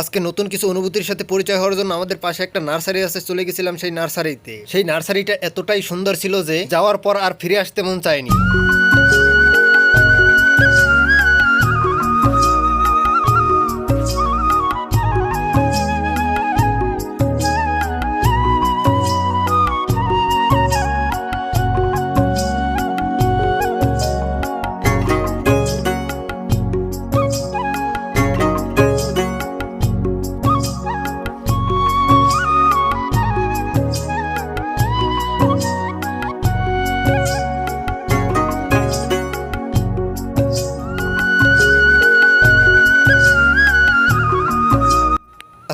আজকে নতুন কিছু অনুভূতির সাথে পরিচয় হওয়ার জন্য আমাদের পাশে একটা নার্সারি আছে, চলে গেছিলাম সেই নার্সারিতে। সেই নার্সারিটা এতটাই সুন্দর ছিল যে যাওয়ার পর আর ফিরে আসতে মন চায়নি।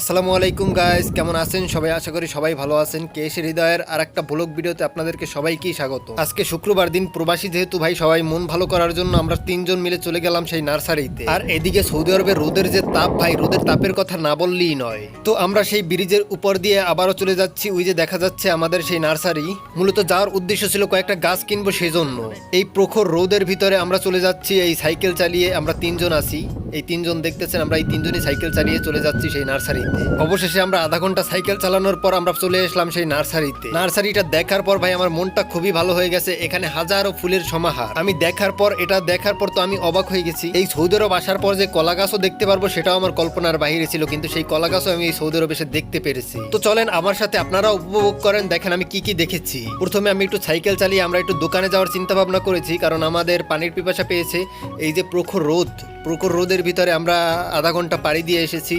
আসসালামু আলাইকুম গাইস কেমন আছেন? সবাই আশা করি সবাই ভালো আছেন। কেশ হৃদয়ের আর একটা ব্লগ ভিডিওতে আপনাদেরকে সবাইকেই স্বাগত। আজকে শুক্রবার দিন, প্রবাসী যেহেতু ভাই, সবাই মন ভালো করার জন্য আমরা তিনজন মিলে চলে গেলাম সেই নার্সারিতে। আর এদিকে সৌদি আরবের রোদের যে তাপ, ভাই, রোদের তাপের কথা না বললেই নয়। তো আমরা সেই ব্রিজের উপর দিয়ে আবারও চলে যাচ্ছি, ওই যে দেখা যাচ্ছে আমাদের সেই নার্সারি। মূলত যাওয়ার উদ্দেশ্য ছিল কয়েকটা গাছ কিনবো সেজন্য। এই প্রখর রোদের ভিতরে আমরা চলে যাচ্ছি, এই সাইকেল চালিয়ে আমরা তিনজন আছি। এই তিনজন দেখতেছেন, আমরা এই তিনজনই সাইকেল চালিয়ে চলে যাচ্ছি সেই নার্সারিতে। অবশেষে আমরা আধা ঘণ্টা সাইকেল চালানোর পর আমরা চলে আসলাম সেই নার্সারিতে। নার্সারিটা দেখার পর ভাই, আমার মনটা খুবই ভালো হয়ে গেছে, এখানে হাজারো ফুলের সমাহার। আমি দেখার পর, এটা দেখার পর তো আমি অবাক হয়ে গেছি। এই সৌদি আরব আসার পর যে কলা গাছও দেখতে পারব, সেটাও আমার কল্পনার বাহিরে ছিল, কিন্তু সেই কলা গাছও আমি এই সৌদি আরব এসে দেখতে পেরেছি। তো চলেন, আমার সাথে আপনারা উপভোগ করেন, দেখেন আমি কি কি দেখেছি। প্রথমে আমি একটু সাইকেল চালিয়ে আমরা একটু দোকানে যাওয়ার চিন্তা ভাবনা করেছি, কারণ আমাদের পানির পিপাসা পেয়েছে। এই যে প্রখর রোদ প্রখর রোদের ভিতরে আমরা আধা ঘণ্টা পাড়ি দিয়ে এসেছি।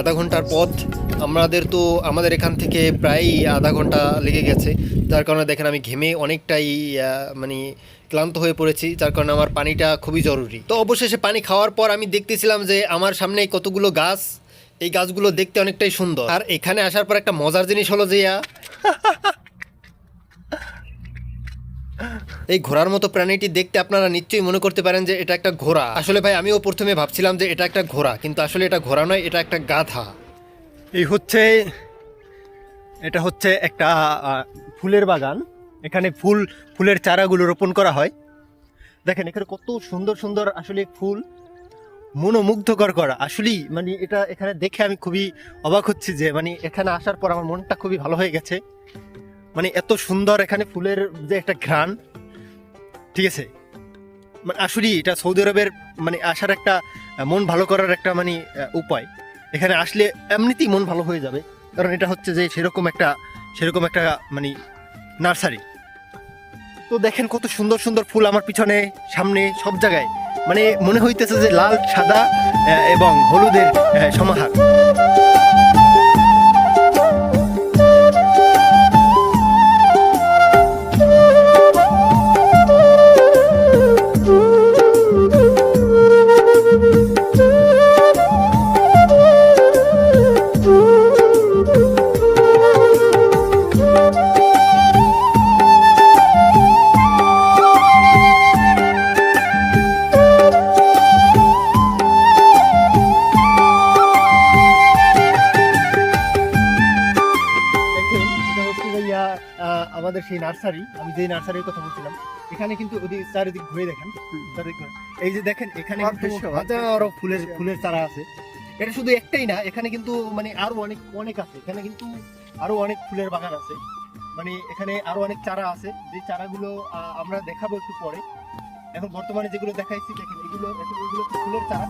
আধা ঘণ্টার পথ আমাদের তো, আমাদের এখান থেকে প্রায় আধা ঘণ্টা লেগে গেছে। যার কারণে দেখেন আমি ঘেমে অনেকটাই মানে ক্লান্ত হয়ে পড়েছি, যার কারণে আমার পানিটা খুবই জরুরি। তো অবশেষে পানি খাওয়ার পর আমি দেখতেছিলাম যে আমার সামনে কতগুলো গাছ, এই গাছগুলো দেখতে অনেকটাই সুন্দর। আর এখানে আসার পর একটা মজার জিনিস হলো যে এই ঘোড়ার মতো প্রাণীটি দেখতে আপনারা নিশ্চয়ই মনে করতে পারেন যে এটা একটা ঘোড়া। আসলে ভাই, আমিও প্রথমে ভাবছিলাম যে এটা একটা ঘোড়া, কিন্তু আসলে এটা ঘোড়া নয়, এটা একটা গাধা। এই হচ্ছে, এটা হচ্ছে একটা ফুলের বাগান। এখানে ফুল, ফুলের চারাগুলো রোপণ করা হয়। দেখেন, এখানে কত সুন্দর সুন্দর আসলে ফুল। মনোমুগ্ধকর করা। আসলেই মানে এটা এখানে দেখে আমি খুবই অবাক হচ্ছি যে মানে এখানে আসার পর আমার মনটা খুবই ভালো হয়ে গেছে। মানে এত সুন্দর এখানে ফুলের যে একটা ঘ্রাণ, ঠিক আছে? মানে আসলেই এটা সৌদি আরবের মানে আসার একটা মন ভালো করার একটা মানে উপায়। এখানে আসলে এমনিতেই মন ভালো হয়ে যাবে, কারণ এটা হচ্ছে যে সেরকম একটা সেরকম একটা মানে নার্সারি। তো দেখেন কত সুন্দর সুন্দর ফুল আমার পিছনে, সামনে, সব জায়গায়। মানে মনে হইতেছে যে লাল, সাদা এবং হলুদের সমাহার। আমাদের সেই নার্সারি আমি যে নার্সারির কথা বলছিলাম এখানে কিন্তু ওদিক চারিদিক ঘুরে দেখেন। চারিদিক এই যে দেখেন এখানে হাজারো ফুলের ফুলের চারা আছে। এটা শুধু একটাই না এখানে কিন্তু মানে আরও অনেক অনেক আছে। এখানে কিন্তু আরও অনেক ফুলের বাগান আছে। মানে এখানে আরও অনেক চারা আছে। যে চারাগুলো আহ, আমরা দেখাবো একটু পরে। এখন বর্তমানে যেগুলো দেখাইছি দেখেন এগুলো এগুলো ফুলের চারা।